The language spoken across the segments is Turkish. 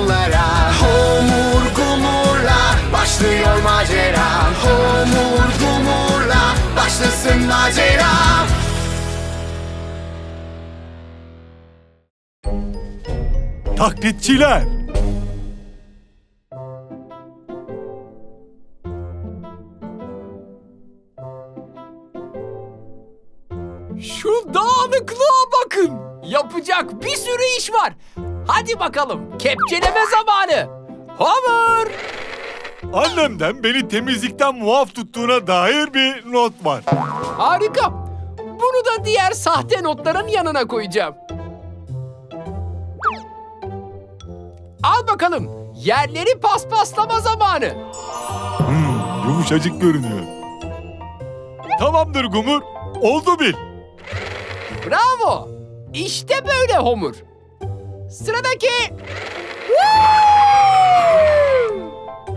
onlara Homur Gumur'la Başlıyor macera Homur Gumur'la Başlasın macera Taklitçiler. Şu dağınıklığa bakın. Yapacak bir sürü iş var. Hadi bakalım kepçeleme zamanı. Homer! Annemden beni temizlikten muaf tuttuğuna dair bir not var. Harika. Bunu da diğer sahte notların yanına koyacağım. Al bakalım. Yerleri paspaslama zamanı. Hmm, yumuşacık görünüyor. Tamamdır Gumur. Oldu bil. Bravo. İşte böyle Homer. Sıradaki.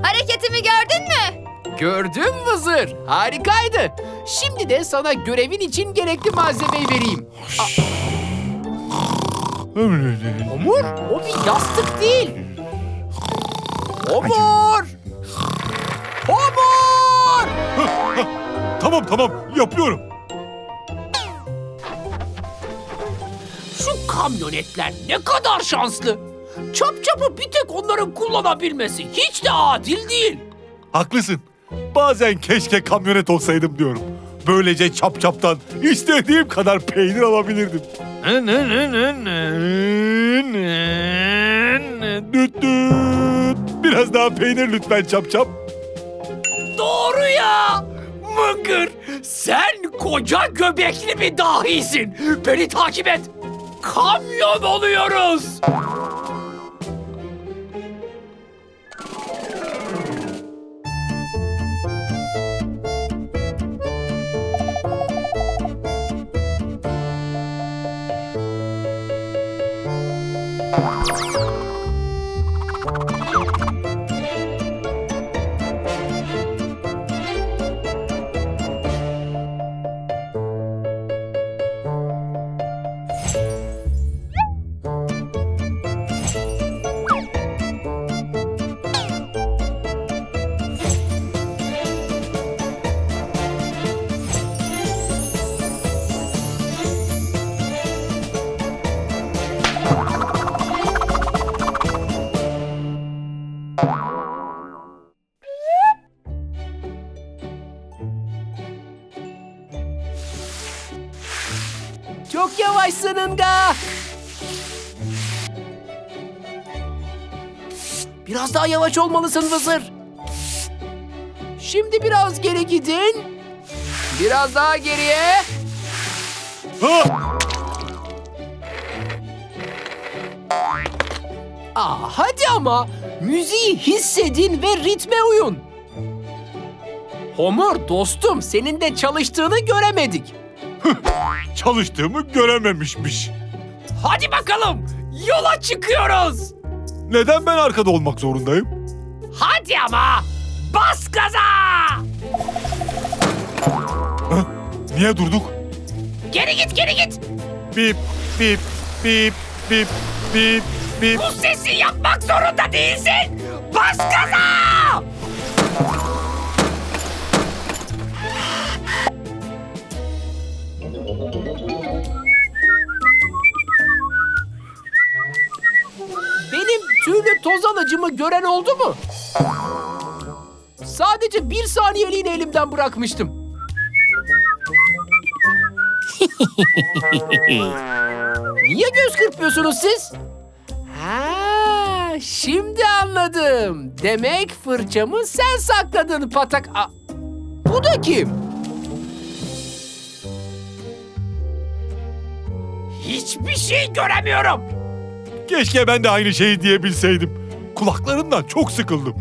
Hareketimi gördün mü? Gördüm Vızır. Harikaydı. Şimdi de sana görevin için gerekli malzemeyi vereyim. Homur, o bir yastık değil. Homur! Homur! Tamam tamam yapıyorum. Şu kamyonetler ne kadar şanslı. Çap çapı bir tek onların kullanabilmesi hiç de adil değil. Haklısın. Bazen keşke kamyonet olsaydım diyorum. Böylece çap çaptan istediğim kadar peynir alabilirdim. Düt düt. Biraz daha peynir lütfen çap çap. Doğru ya. Mıngır, sen koca göbekli bir dahisin. Beni takip et. Kamyon oluyoruz. Biraz daha yavaş olmalısın Vızır. Şimdi biraz geri gidin. Biraz daha geriye. Aa, hadi ama müziği hissedin ve ritme uyun. Homer dostum senin de çalıştığını göremedik. Çalıştığımı görememişmiş. Hadi bakalım yola çıkıyoruz. Neden ben arkada olmak zorundayım? Hadi ama bas gaza. Ha? Niye durduk? Geri git geri git. Bip bip bip bip bip bip. Bu sesi yapmak zorunda değilsin. Bas gaza. Toz alıcımı gören oldu mu? Sadece bir saniyeliğine elimden bırakmıştım. Niye göz kırpıyorsunuz siz? Ha, şimdi anladım. Demek fırçamı sen sakladın patak. A- Bu da kim? Hiçbir şey göremiyorum. Keşke ben de aynı şeyi diyebilseydim. kulaklarımdan çok sıkıldım.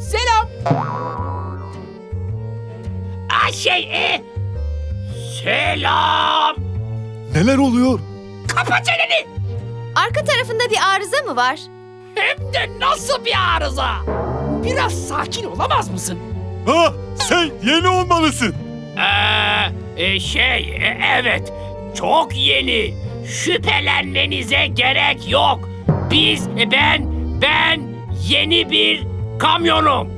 Selam. Aa, şey e... Selam. Neler oluyor? Kapa çeneni. Arka tarafında bir arıza mı var? Hem de nasıl bir arıza. Biraz sakin olamaz mısın? Ha, sen yeni olmalısın. Ee, e, şey e, evet çok yeni. Şüphelenmenize gerek yok. Biz e, ben ben yeni bir kamyonum.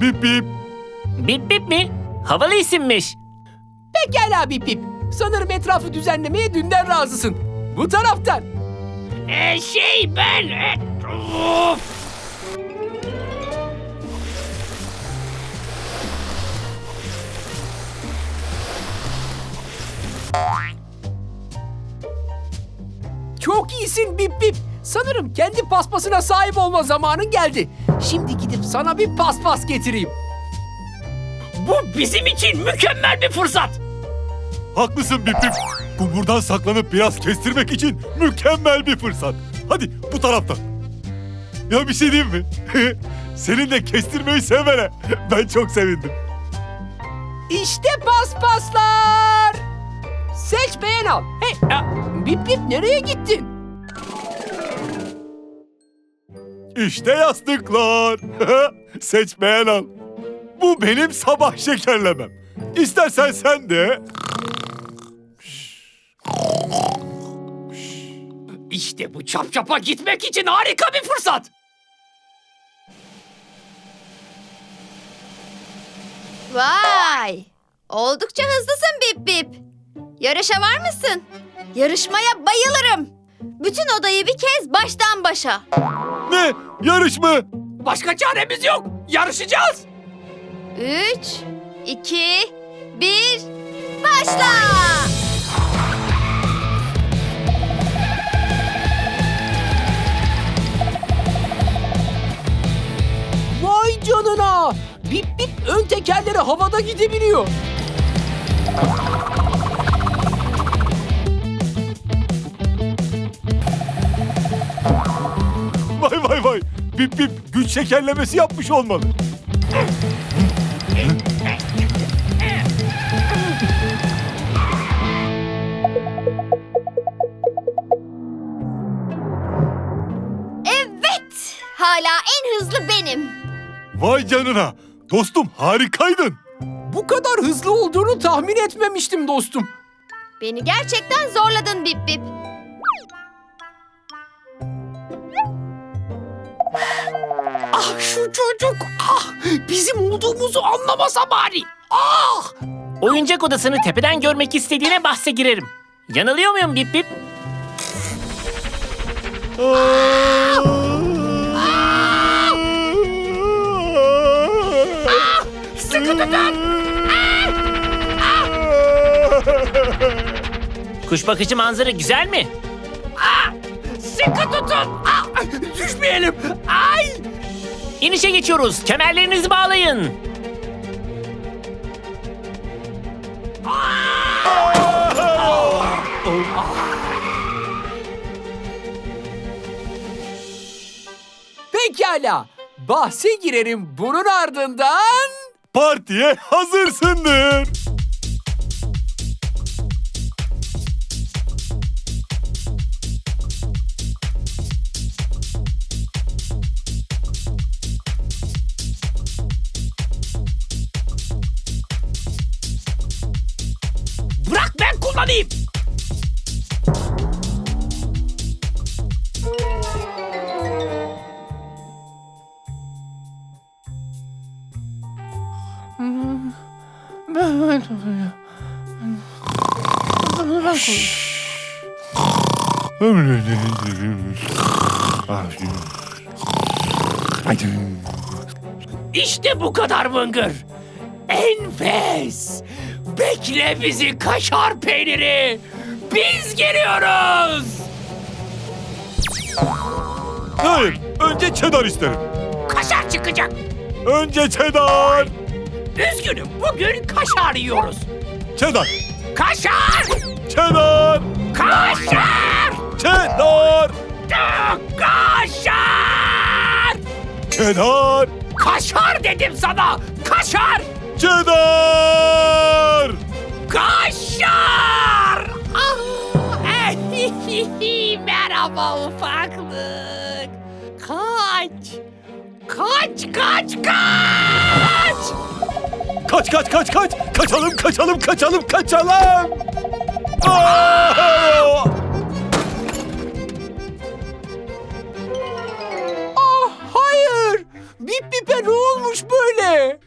Bip bip. Bip bip mi? Havalı isimmiş. Pekala Bip Bip. Sanırım etrafı düzenlemeye dünden razısın. Bu taraftan. Ee, şey ben e, of. Çok iyisin Bip Bip. Sanırım kendi paspasına sahip olma zamanın geldi. Şimdi gidip sana bir paspas getireyim. Bu bizim için mükemmel bir fırsat. Haklısın Bip bip. Kumburdan saklanıp biraz kestirmek için mükemmel bir fırsat. Hadi bu taraftan. Ya bir şey diyeyim mi? Senin de kestirmeyi sevmene. Ben çok sevindim. İşte paspaslar. Seç beğen al. Ya, Bip Bip nereye gittin? İşte yastıklar. Seç beğen al. Bu benim sabah şekerlemem. İstersen sen de. İşte bu çapçapa gitmek için harika bir fırsat. Vay! Oldukça hızlısın Bip Bip. Yarışa var mısın? Yarışmaya bayılırım. Bütün odayı bir kez baştan başa. Ne? Yarış mı? Başka çaremiz yok. Yarışacağız. Üç, iki, bir, başla! Vay canına. Bip Bip ön tekerleri havada gidebiliyor. Bip bip güç şekerlemesi yapmış olmalı. Evet! Hala en hızlı benim. Vay canına. Dostum harikaydın. Bu kadar hızlı olduğunu tahmin etmemiştim dostum. Beni gerçekten zorladın Bip Bip. Ah şu çocuk. Ah bizim olduğumuzu anlamasa bari. Ah. Oyuncak odasını tepeden görmek istediğine bahse girerim. Yanılıyor muyum bip bip? Sıkı tutun. Kuş bakıcı manzara güzel mi? Sıkı tutun. Ah, düşmeyelim. Ay. İnişe geçiyoruz. Kemerlerinizi bağlayın. Pekala. Bahse girerim bunun ardından... Partiye hazırsındır. İşte bu kadar mıngır. Enfes. Bekle bizi kaşar peyniri. Biz geliyoruz. Hayır, önce cheddar isterim. Kaşar çıkacak. Önce cheddar. Üzgünüm bugün kaşar yiyoruz. Cheddar, Kaşar! cheddar, Kaşar! cheddar. Kaşar! Çedar! Kaşar dedim sana. Kaşar. Çedar! Kaşar. Ah, Merhaba ufaklık. Kaç. Kaç kaç kaç. Kaç kaç kaç kaç! Kaçalım kaçalım kaçalım kaçalım! Aa! Ah hayır. Bip Bip'e ne olmuş böyle?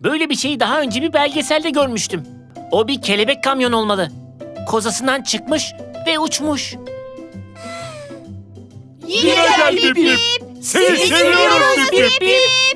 Böyle bir şeyi daha önce bir belgeselde görmüştüm. O bir kelebek kamyon olmalı. Kozasından çıkmış ve uçmuş. Yine gel bip bip! Seni seviyoruz bip bip!